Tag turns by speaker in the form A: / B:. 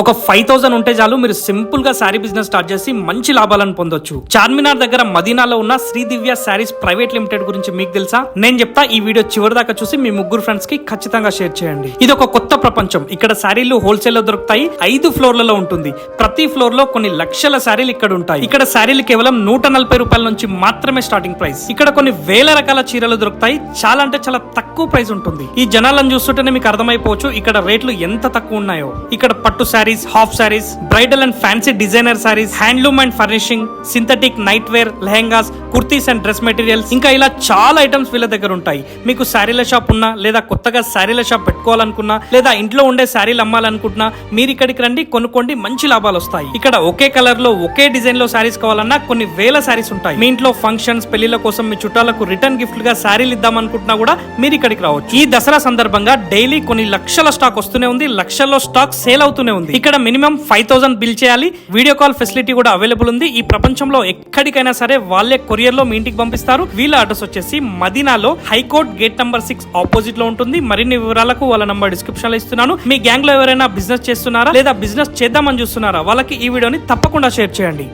A: ఒక five thousand ఉంటే చాలు మీరు సింపుల్గా శారీ బిజినెస్ స్టార్ట్ చేసి మంచి లాభాలను పొందొచ్చు. చార్మినార్ దగ్గర మదీనాలో ఉన్న శ్రీ దివ్య శారీస్ ప్రైవేట్ లిమిటెడ్ గురించి మీకు తెలుసా? నేను చెప్తా ఈ వీడియో చివరి దాకా చూసి మీ ముగ్గురు ఫ్రెండ్స్కి ఖచ్చితంగా షేర్ చేయండి. ఇది ఒక కొత్త ప్రపంచం. ఇక్కడ శారీలు హోల్సేల్లో దొరుకుతాయి ఐదు ఫ్లోర్లలో ఉంటుంది. ప్రతి ఫ్లోర్లో కొన్ని లక్షల శారీలు ఇక్కడ ఉంటాయి. ఇక్కడ శారీలు కేవలం నూట నలభై రూపాయల నుంచి మాత్రమే స్టార్టింగ్ ప్రైస్ ఇక్కడ కొన్ని వేల రకాల చీరలు దొరుకుతాయి. చాలా అంటే చాలా తక్కువ ప్రైస్ ఉంటుంది. ఈ జనాలను చూస్తుంటేనే మీకు అర్థమైపోవచ్చు ఇక్కడ రేట్లు ఎంత తక్కువ ఉన్నాయో. ఇక్కడ పట్టు sari saris half saris bridal and fancy designer saris handloom and furnishing synthetic nightwear lehengas kurtis and dress materials ఇంకా ఇలా చాలా ఐటమ్స్ వీళ్ళ దగ్గర ఉంటాయి. మీకు శారీల షాప్ ఉన్నా లేదా కొత్తగా శారీల షాప్ పెట్టుకోవాలనుకున్నా లేదా ఇంట్లో ఉండే శారీలు అమ్మాలనుకుంటున్నా మీరు ఇక్కడికి రండి కొనుక్కోండి మంచి లాభాలు వస్తాయి. ఇక్కడ ఒకే కలర్లో ఒకే డిజైన్లో శారీస్ కావాలన్నా కొన్ని వేల శారీస్ ఉంటాయి. మీ ఇంట్లో ఫంక్షన్స్ పెళ్ళిల కోసం మీ చుట్టాలకు రిటర్న్ గిఫ్ట్గా శారీలు ఇద్దాం అనుకుంటున్నా కూడా మీరు ఇక్కడికి రావచ్చు. ఈ దసరా సందర్భంగా డైలీ కొన్ని లక్షల స్టాక్ వస్తూనే ఉంది లక్షల్లో స్టాక్ సేల్ అవుతూనే ఉంది. ఇక్కడ మినిమం ఫైవ్ థౌసండ్ బిల్ చేయాలి. వీడియో కాల్ ఫెసిలిటీ కూడా అవైలబుల్ ఉంది. ఈ ప్రపంచంలో ఎక్కడికైనా సరే వాళ్ళే కొరియర్లో మీ ఇంటికి పంపిస్తారు. వీళ్ళ అడ్రస్ వచ్చేసి మదీనాలో high court gate number six ఆపోజిట్లో ఉంటుంది. మరిన్ని వివరాలకు వాళ్ళ నంబర్ డిస్క్రిప్షన్లో ఇస్తున్నాను. మీ గ్యాంగ్లో ఎవరైనా బిజినెస్ చేస్తున్నారా లేదా బిజినెస్ చేద్దామని చూస్తున్నారా? వాళ్ళకి ఈ వీడియోని తప్పకుండా షేర్ చేయండి.